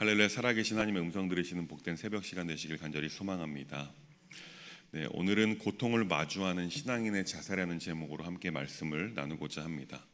할렐루야 살아계신 하나님의 음성 들으시는 복된 새벽 시간 되시길 간절히 소망합니다. 네, 오늘은 고통을 마주하는 신앙인의 자세라는 제목으로 함께 말씀을 나누고자 합니다.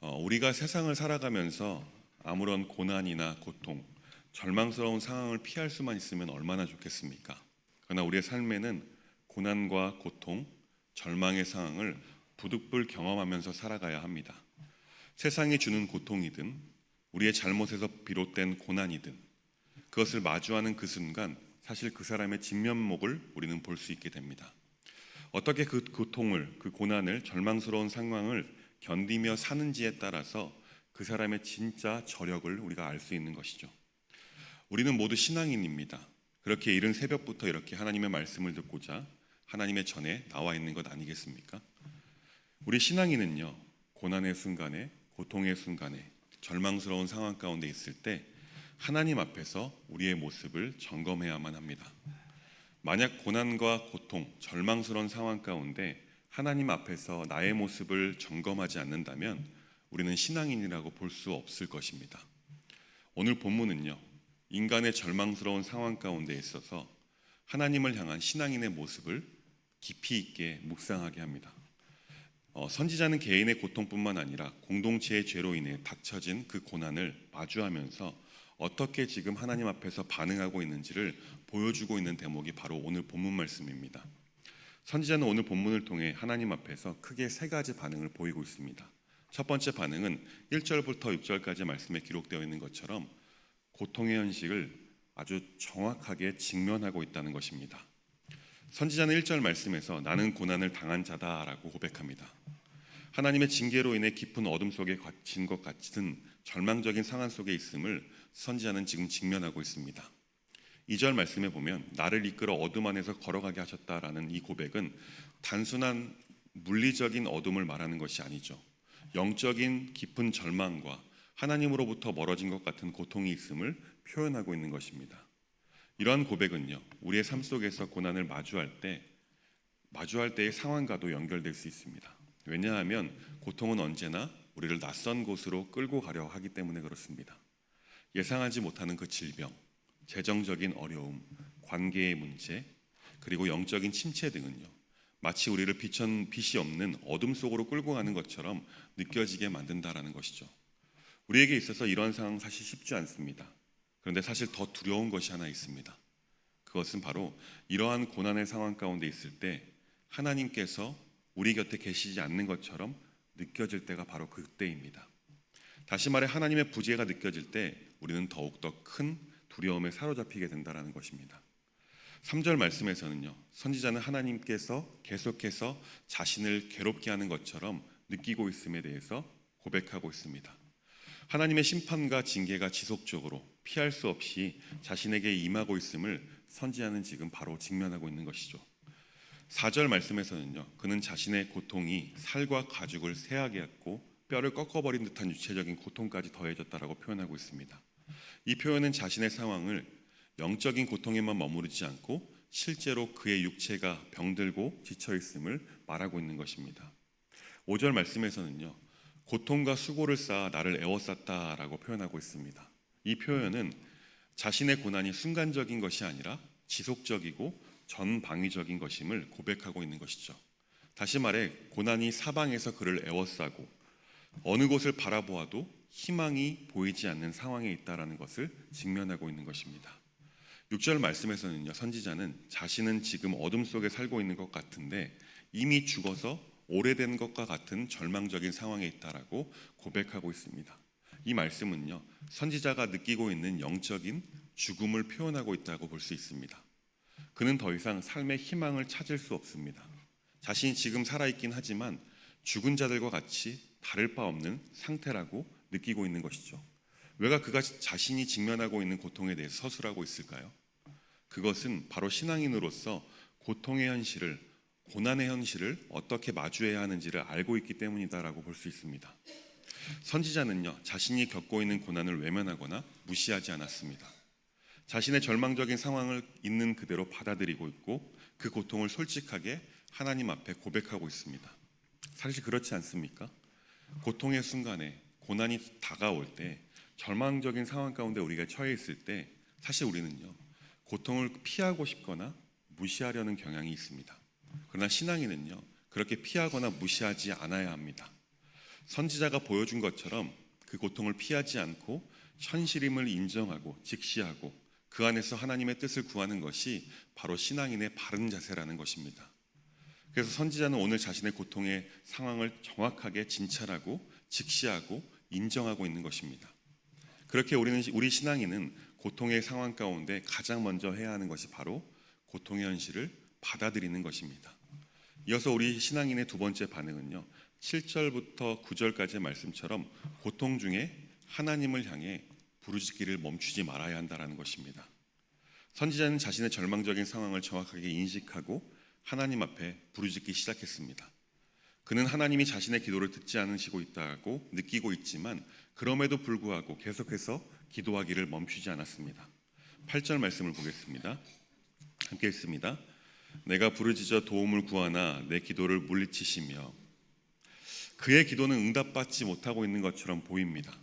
어, 우리가 세상을 살아가면서 아무런 고난이나 고통, 절망스러운 상황을 피할 수만 있으면 얼마나 좋겠습니까? 그러나 우리의 삶에는 고난과 고통, 절망의 상황을 부득불 경험하면서 살아가야 합니다. 세상이 주는 고통이든 우리의 잘못에서 비롯된 고난이든 그것을 마주하는 그 순간 사실 그 사람의 진면목을 우리는 볼 수 있게 됩니다. 어떻게 그 고통을, 그 고난을, 절망스러운 상황을 견디며 사는지에 따라서 그 사람의 진짜 저력을 우리가 알 수 있는 것이죠. 우리는 모두 신앙인입니다. 그렇게 이른 새벽부터 이렇게 하나님의 말씀을 듣고자 하나님의 전에 나와 있는 것 아니겠습니까? 우리 신앙인은요, 고난의 순간에, 고통의 순간에, 절망스러운 상황 가운데 있을 때 하나님 앞에서 우리의 모습을 점검해야만 합니다. 만약 고난과 고통, 절망스러운 상황 가운데 하나님 앞에서 나의 모습을 점검하지 않는다면 우리는 신앙인이라고 볼 수 없을 것입니다. 오늘 본문은요, 인간의 절망스러운 상황 가운데 있어서 하나님을 향한 신앙인의 모습을 깊이 있게 묵상하게 합니다. 어, 선지자는 개인의 고통뿐만 아니라 공동체의 죄로 인해 닥쳐진 그 고난을 마주하면서 어떻게 지금 하나님 앞에서 반응하고 있는지를 보여주고 있는 대목이 바로 오늘 본문 말씀입니다. 선지자는 오늘 본문을 통해 하나님 앞에서 크게 세 가지 반응을 보이고 있습니다. 첫 번째 반응은 1절부터 6절까지 말씀에 기록되어 있는 것처럼 고통의 현실을 아주 정확하게 직면하고 있다는 것입니다. 선지자는 1절 말씀에서 나는 고난을 당한 자다라고 고백합니다. 하나님의 징계로 인해 깊은 어둠 속에 갇힌 것 같은 절망적인 상황 속에 있음을 선지자는 지금 직면하고 있습니다. 2절 말씀에 보면 나를 이끌어 어둠 안에서 걸어가게 하셨다라는 이 고백은 단순한 물리적인 어둠을 말하는 것이 아니죠. 영적인 깊은 절망과 하나님으로부터 멀어진 것 같은 고통이 있음을 표현하고 있는 것입니다. 이러한 고백은요, 우리의 삶 속에서 고난을 마주할 때, 마주할 때의 상황과도 연결될 수 있습니다. 왜냐하면 고통은 언제나 우리를 낯선 곳으로 끌고 가려 하기 때문에 그렇습니다. 예상하지 못하는 그 질병, 재정적인 어려움, 관계의 문제, 그리고 영적인 침체 등은요. 마치 우리를 빛은 빛이 없는 어둠 속으로 끌고 가는 것처럼 느껴지게 만든다라는 것이죠. 우리에게 있어서 이러한 상황 사실 쉽지 않습니다. 그런데 사실 더 두려운 것이 하나 있습니다. 그것은 바로 이러한 고난의 상황 가운데 있을 때 하나님께서 우리 곁에 계시지 않는 것처럼 느껴질 때가 바로 그때입니다. 다시 말해 하나님의 부재가 느껴질 때 우리는 더욱더 큰 두려움에 사로잡히게 된다는 것입니다. 3절 말씀에서는요. 선지자는 하나님께서 계속해서 자신을 괴롭게 하는 것처럼 느끼고 있음에 대해서 고백하고 있습니다. 하나님의 심판과 징계가 지속적으로 피할 수 없이 자신에게 임하고 있음을 선지자는 지금 바로 직면하고 있는 것이죠. 4절 말씀에서는요. 그는 자신의 고통이 살과 가죽을 새하게 했고 뼈를 꺾어버린 듯한 유체적인 고통까지 더해졌다라고 표현하고 있습니다. 이 표현은 자신의 상황을 영적인 고통에만 머무르지 않고 실제로 그의 육체가 병들고 지쳐 있음을 말하고 있는 것입니다. 5절 말씀에서는요. 고통과 수고를 쌓아 나를 애워쌌다라고 표현하고 있습니다. 이 표현은 자신의 고난이 순간적인 것이 아니라 지속적이고 전방위적인 것임을 고백하고 있는 것이죠. 다시 말해 고난이 사방에서 그를 애워싸고 어느 곳을 바라보아도 희망이 보이지 않는 상황에 있다라는 것을 직면하고 있는 것입니다. 6절 말씀에서는요. 선지자는 자신은 지금 어둠 속에 살고 있는 것 같은데 이미 죽어서 오래된 것과 같은 절망적인 상황에 있다라고 고백하고 있습니다. 이 말씀은요. 선지자가 느끼고 있는 영적인 죽음을 표현하고 있다고 볼 수 있습니다. 그는 더 이상 삶의 희망을 찾을 수 없습니다. 자신이 지금 살아있긴 하지만 죽은 자들과 같이 다를 바 없는 상태라고 느끼고 있는 것이죠. 왜가 그가 자신이 직면하고 있는 고통에 대해서 서술하고 있을까요? 그것은 바로 신앙인으로서 고통의 현실을 고난의 현실을 어떻게 마주해야 하는지를 알고 있기 때문이다라고 볼 수 있습니다. 선지자는요 자신이 겪고 있는 고난을 외면하거나 무시하지 않았습니다. 자신의 절망적인 상황을 있는 그대로 받아들이고 있고 그 고통을 솔직하게 하나님 앞에 고백하고 있습니다. 사실 그렇지 않습니까? 고통의 순간에 고난이 다가올 때 절망적인 상황 가운데 우리가 처해 있을 때 사실 우리는요 고통을 피하고 싶거나 무시하려는 경향이 있습니다. 그러나 신앙인은요 그렇게 피하거나 무시하지 않아야 합니다. 선지자가 보여준 것처럼 그 고통을 피하지 않고 현실임을 인정하고 직시하고 그 안에서 하나님의 뜻을 구하는 것이 바로 신앙인의 바른 자세라는 것입니다. 그래서 선지자는 오늘 자신의 고통의 상황을 정확하게 진찰하고 직시하고 인정하고 있는 것입니다. 그렇게 우리는 우리 신앙인은 고통의 상황 가운데 가장 먼저 해야 하는 것이 바로 고통의 현실을 받아들이는 것입니다. 이어서 우리 신앙인의 두 번째 반응은요. 7절부터 9절까지의 말씀처럼 고통 중에 하나님을 향해 부르짖기를 멈추지 말아야 한다라는 것입니다. 선지자는 자신의 절망적인 상황을 정확하게 인식하고 하나님 앞에 부르짖기 시작했습니다. 그는 하나님이 자신의 기도를 듣지 않으시고 있다고 느끼고 있지만 그럼에도 불구하고 계속해서 기도하기를 멈추지 않았습니다. 8절 말씀을 보겠습니다. 함께 읽습니다. 내가 부르짖어 도움을 구하나 내 기도를 물리치시며 그의 기도는 응답받지 못하고 있는 것처럼 보입니다.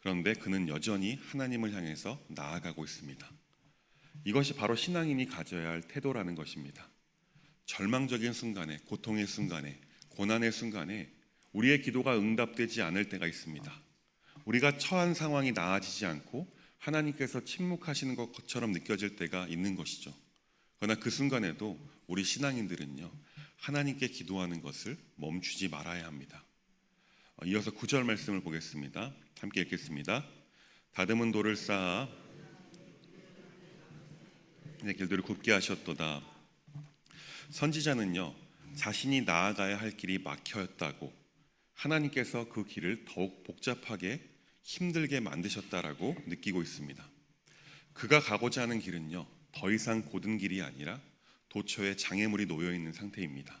그런데 그는 여전히 하나님을 향해서 나아가고 있습니다. 이것이 바로 신앙인이 가져야 할 태도라는 것입니다. 절망적인 순간에, 고통의 순간에, 고난의 순간에 우리의 기도가 응답되지 않을 때가 있습니다. 우리가 처한 상황이 나아지지 않고 하나님께서 침묵하시는 것처럼 느껴질 때가 있는 것이죠. 그러나 그 순간에도 우리 신앙인들은요, 하나님께 기도하는 것을 멈추지 말아야 합니다. 어, 이어서 구절 말씀을 보겠습니다. 함께 읽겠습니다. 다듬은 돌을 쌓아 내 길들을 굽게 하셨도다. 선지자는요 자신이 나아가야 할 길이 막혀였다고 하나님께서 그 길을 더욱 복잡하게 힘들게 만드셨다라고 느끼고 있습니다. 그가 가고자 하는 길은요 더 이상 고든 길이 아니라 도처에 장애물이 놓여 있는 상태입니다.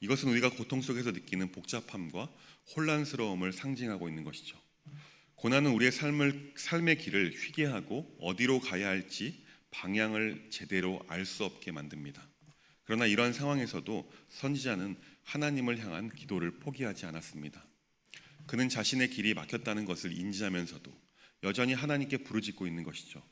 이것은 우리가 고통 속에서 느끼는 복잡함과 혼란스러움을 상징하고 있는 것이죠. 고난은 우리의 삶을 삶의 길을 휘게 하고 어디로 가야 할지 방향을 제대로 알 수 없게 만듭니다. 그러나 이러한 상황에서도 선지자는 하나님을 향한 기도를 포기하지 않았습니다. 그는 자신의 길이 막혔다는 것을 인지하면서도 여전히 하나님께 부르짖고 있는 것이죠.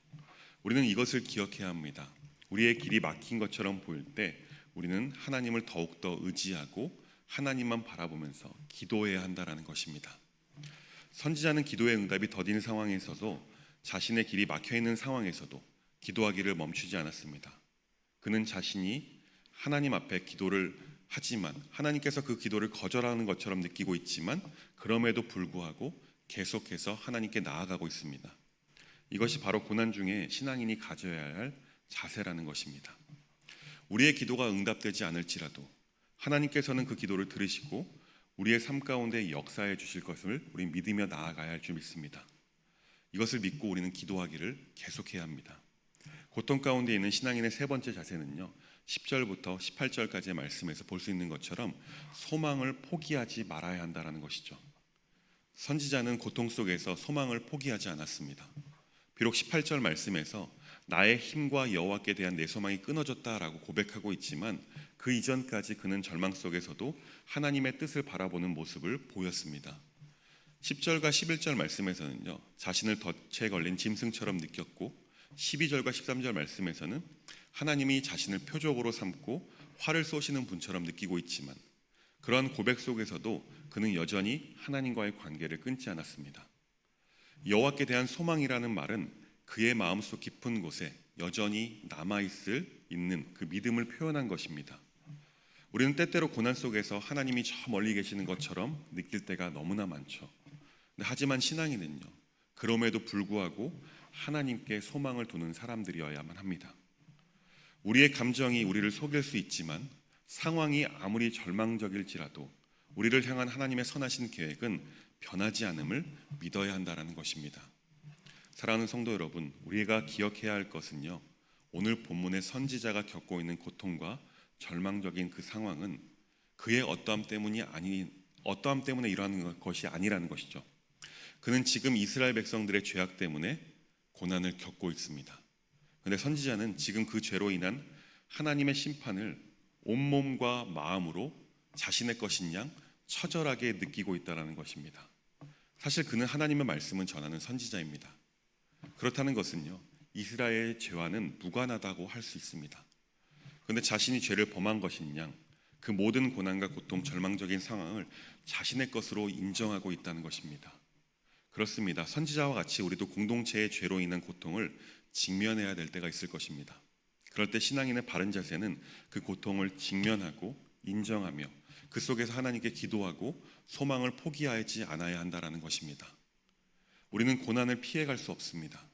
우리는 이것을 기억해야 합니다. 우리의 길이 막힌 것처럼 보일 때 우리는 하나님을 더욱더 의지하고 하나님만 바라보면서 기도해야 한다라는 것입니다. 선지자는 기도의 응답이 더딘 상황에서도 자신의 길이 막혀 있는 상황에서도 기도하기를 멈추지 않았습니다. 그는 자신이 하나님 앞에 기도를 하지만 하나님께서 그 기도를 거절하는 것처럼 느끼고 있지만 그럼에도 불구하고 계속해서 하나님께 나아가고 있습니다. 이것이 바로 고난 중에 신앙인이 가져야 할 자세라는 것입니다. 우리의 기도가 응답되지 않을지라도 하나님께서는 그 기도를 들으시고 우리의 삶 가운데 역사해 주실 것을 우리 믿으며 나아가야 할 줄 믿습니다. 이것을 믿고 우리는 기도하기를 계속해야 합니다. 고통 가운데 있는 신앙인의 세 번째 자세는요. 10절부터 18절까지의 말씀에서 볼 수 있는 것처럼 소망을 포기하지 말아야 한다라는 것이죠. 선지자는 고통 속에서 소망을 포기하지 않았습니다. 비록 18절 말씀에서 나의 힘과 여호와께 대한 내 소망이 끊어졌다라고 고백하고 있지만 그 이전까지 그는 절망 속에서도 하나님의 뜻을 바라보는 모습을 보였습니다. 10절과 11절 말씀에서는요. 자신을 덫에 걸린 짐승처럼 느꼈고 12절과 13절 말씀에서는 하나님이 자신을 표적으로 삼고 화를 쏘시는 분처럼 느끼고 있지만 그러한 고백 속에서도 그는 여전히 하나님과의 관계를 끊지 않았습니다. 여호와께 대한 소망이라는 말은 그의 마음속 깊은 곳에 여전히 남아 있을 있는 그 믿음을 표현한 것입니다. 우리는 때때로 고난 속에서 하나님이 저 멀리 계시는 것처럼 느낄 때가 너무나 많죠. 하지만 신앙인은요. 그럼에도 불구하고 하나님께 소망을 두는 사람들이어야만 합니다. 우리의 감정이 우리를 속일 수 있지만 상황이 아무리 절망적일지라도 우리를 향한 하나님의 선하신 계획은 변하지 않음을 믿어야 한다라는 것입니다. 사랑하는 성도 여러분, 우리가 기억해야 할 것은요. 오늘 본문의 선지자가 겪고 있는 고통과 절망적인 그 상황은 그의 어떠함 때문이 아니 어떠함 때문에 일어나는 것이 아니라는 것이죠. 그는 지금 이스라엘 백성들의 죄악 때문에 고난을 겪고 있습니다. 그런데 선지자는 지금 그 죄로 인한 하나님의 심판을 온몸과 마음으로 자신의 것인 양 처절하게 느끼고 있다는 것입니다. 사실 그는 하나님의 말씀을 전하는 선지자입니다. 그렇다는 것은요, 이스라엘의 죄와는 무관하다고 할 수 있습니다. 그런데 자신이 죄를 범한 것인 양, 그 모든 고난과 고통, 절망적인 상황을 자신의 것으로 인정하고 있다는 것입니다. 그렇습니다. 선지자와 같이 우리도 공동체의 죄로 인한 고통을 직면해야 될 때가 있을 것입니다. 그럴 때 신앙인의 바른 자세는 그 고통을 직면하고 인정하며 그 속에서 하나님께 기도하고 소망을 포기하지 않아야 한다라는 것입니다. 우리는 고난을 피해갈 수 없습니다.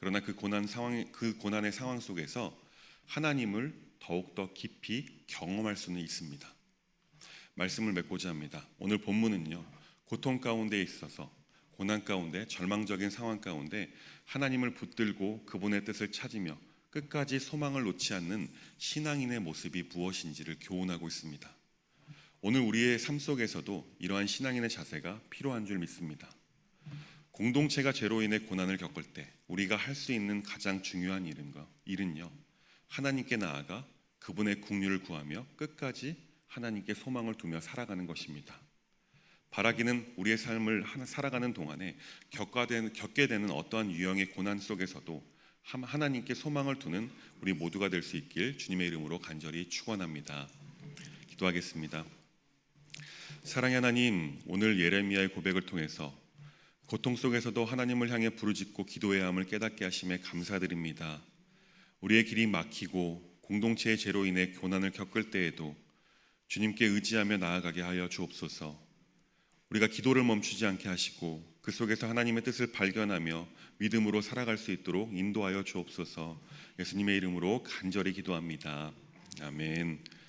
그러나 그 고난 상황 그 고난의 상황 속에서 하나님을 더욱 더 깊이 경험할 수는 있습니다. 말씀을 맺고자 합니다. 오늘 본문은요. 고통 가운데 있어서 고난 가운데 절망적인 상황 가운데 하나님을 붙들고 그분의 뜻을 찾으며 끝까지 소망을 놓지 않는 신앙인의 모습이 무엇인지를 교훈하고 있습니다. 오늘 우리의 삶 속에서도 이러한 신앙인의 자세가 필요한 줄 믿습니다. 공동체가 죄로 인해 고난을 겪을 때 우리가 할 수 있는 가장 중요한 일은 거, 일은요. 하나님께 나아가 그분의 국류를 구하며 끝까지 하나님께 소망을 두며 살아가는 것입니다. 바라기는 우리의 삶을 살아가는 동안에 겪게 되는, 어떠한 유형의 고난 속에서도 함- 하나님께 소망을 두는 우리 모두가 될 수 있길 주님의 이름으로 간절히 축원합니다. 기도하겠습니다. 사랑의 하나님, 오늘 예레미야의 고백을 통해서 고통 속에서도 하나님을 향해 부르짖고 기도해야 함을 깨닫게 하심에 감사드립니다. 우리의 길이 막히고 공동체의 죄로 인해 고난을 겪을 때에도 주님께 의지하며 나아가게 하여 주옵소서. 우리가 기도를 멈추지 않게 하시고 그 속에서 하나님의 뜻을 발견하며 믿음으로 살아갈 수 있도록 인도하여 주옵소서. 예수님의 이름으로 간절히 기도합니다. 아멘.